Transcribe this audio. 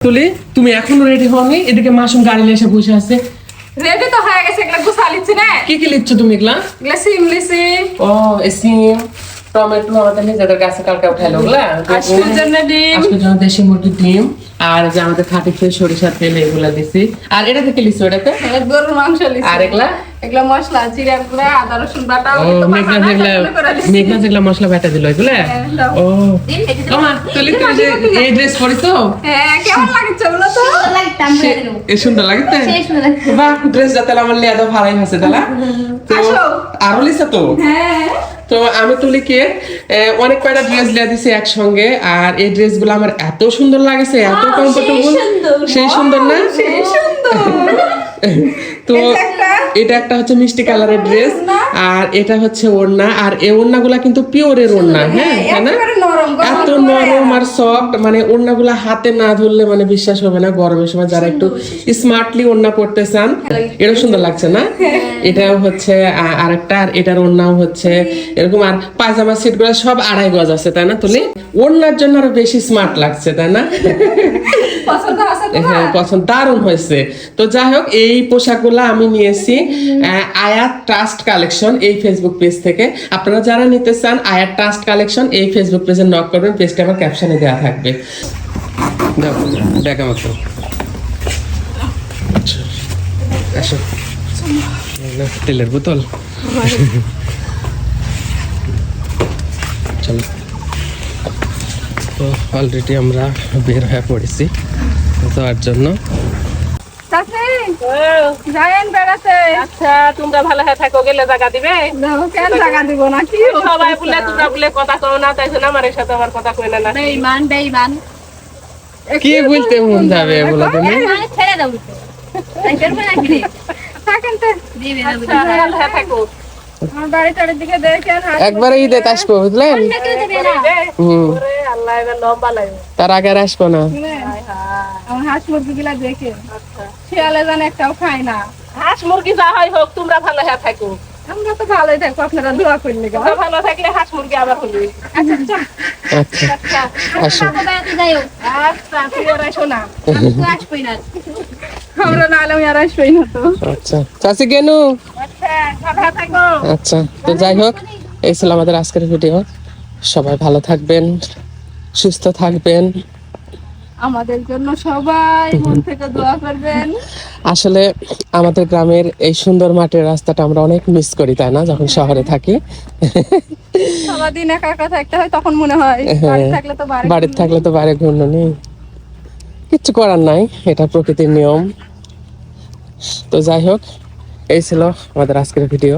তুলি তুমি এখনও রেডি হওনি? এদিকে মাসুম গাড়ি এসে বসে আছে। রেডি তো হয়ে গেছে এগুলা গুছা লিচ্ছি না। কি কি লিচ্ছ তুমি এগুলা? এগুলা সিম লিছি। ও এই সিম টমেটো আমাদের নিজেদের গাছে কালকে উঠাইলো ওগুলা আজকের জন্য ডিম। আজকের জন্য দেশি মুরগির ডিম আর যে আমাদের খাটি ফ্রেশ সরিষার তেল এগুলা দিছি। আর এটা থেকে লিচ্ছ এটাতে? এ, গরুর মাংস লিছি। আর এগুলা? এগুলা মশলা জিরার গুঁড়া আদা রসুন বাটা ও তো মেঘনা যেগুলা সেগুলো করে লিছি। মেঘনা যেগুলা মশলা বেটা দিল এগুলা? হ্যাঁ, ও। ওমা তুলি তুমি যে এই ড্রেস পরিছো? হ্যাঁ কেমন লাগছে বলো তো? এ সুন্দর লাগতে বাহ ড্রেস যাতে আমার লিয়া দাও ভালোই হয়েছে তালা তো আরও লিসা তো? হ্যাঁ। তো আমি তুলিকে অনেক কয়টা ড্রেস লিয়া দিছি একসঙ্গে আর এই ড্রেসগুলো আমার এত সুন্দর লাগেছে এত কমফোর্টেবল সেই সুন্দর। না? সেই সুন্দর। তো এটা একটা- হচ্ছে মিষ্টি কালারের ড্রেস আর এটা হচ্ছে ওড়না। আর এই ওড়নাগুলা কিন্তু পিওরের ওড়না হ্যাঁ তাই না? এত নরম আর সফট মানে ওড়নাগুলা হাতে না ধরলে মানে বিশ্বাস হবে না গরমের সময় যারা একটু স্মার্টলি ওড়না পড়তে চান এরকম সুন্দর লাগছে না? এটাও হচ্ছে আর এটার ওড়নাও হচ্ছে এরকম আর পায়জামা সব আড়াই গজ আছে তাই না তুলি? ওড়নার জন্য আরও বেশি স্মার্ট লাগছে তাই না? হ্যাঁ পছন্দ দারুণ হয়েছে। তো যাই হোক এই পোশাকগুলো আমি নিয়েছি আয়াত ট্রাস্ট কালেকশন এই ফেসবুক পেজ থেকে। আপনারা যারা নিতে চান আয়াত ট্রাস্ট কালেকশন এই ফেসবুক পেজে নক করবেন, পেজটা আমার ক্যাপশনে দেওয়া থাকবে। দেখ আমাকে আসো। তেলের বোতল। চলো। তো অলরেডি আমরা বের হয়ে পড়েছি। যাওয়ার জন্য। যায়েন বেড়াতে আচ্ছা তোমরা ভালো হয়ে থাকো গেলে জায়গা দিবে? কেন টাকা দিব না? কি সবাই বলে তোমরা বলে কথা কও না তাই জন্য আমার সাথে আমার কথা কই না। না বেইমান। বেইমান কি বলতে মন যাবে বলো তুমি? ছেড়ে দাও তো। তাইটার পর নাকি থাকেন তো। দিবে আচ্ছা, ভালো হয়ে থাকো। একবারে ঈদে আসব বুঝলেন? তার আগে আসব না। শুনেন, আমার হাঁস মুরগি গুলা দেখে শিয়ালে জান একটাও খায় না। হাঁস মুরগি যা হয় হোক তোমরা ভালো হয়ে থাকো। আমরা তো ভালোই থাকব আপনারা দোয়া করলে। ভালো থাকলে হাঁস মুরগি আবার আচ্ছা চল। আচ্ছা আচ্ছা আচ্ছা আসবই না। আমরা না হলে আমি আর আসবোই না তো। আচ্ছা। চাষি কেনু আচ্ছা ভালো থাকো। আচ্ছা তো যাই হোক এই ছিল আমাদের আজকের ভিডিও। সবাই ভালো থাকবেন সুস্থ থাকবেন। আমাদের জন্য সবাই মন থেকে দোয়া করবেন। আসলে আমাদের গ্রামের এই সুন্দর মাটির রাস্তাটা আমরা অনেক মিস করি তাই না? যখন শহরে থাকি। সারাদিন একা একা থাকতে হয় তখন মনে হয় বাড়ি থাকলে তো বাড়ি থাকলে তো বাইরে ঘূর্ণ নেই। কিচ্ছু করার নাই এটা প্রকৃতির নিয়ম। তো যাই হোক এই ছিল আমাদের আজকের ভিডিও।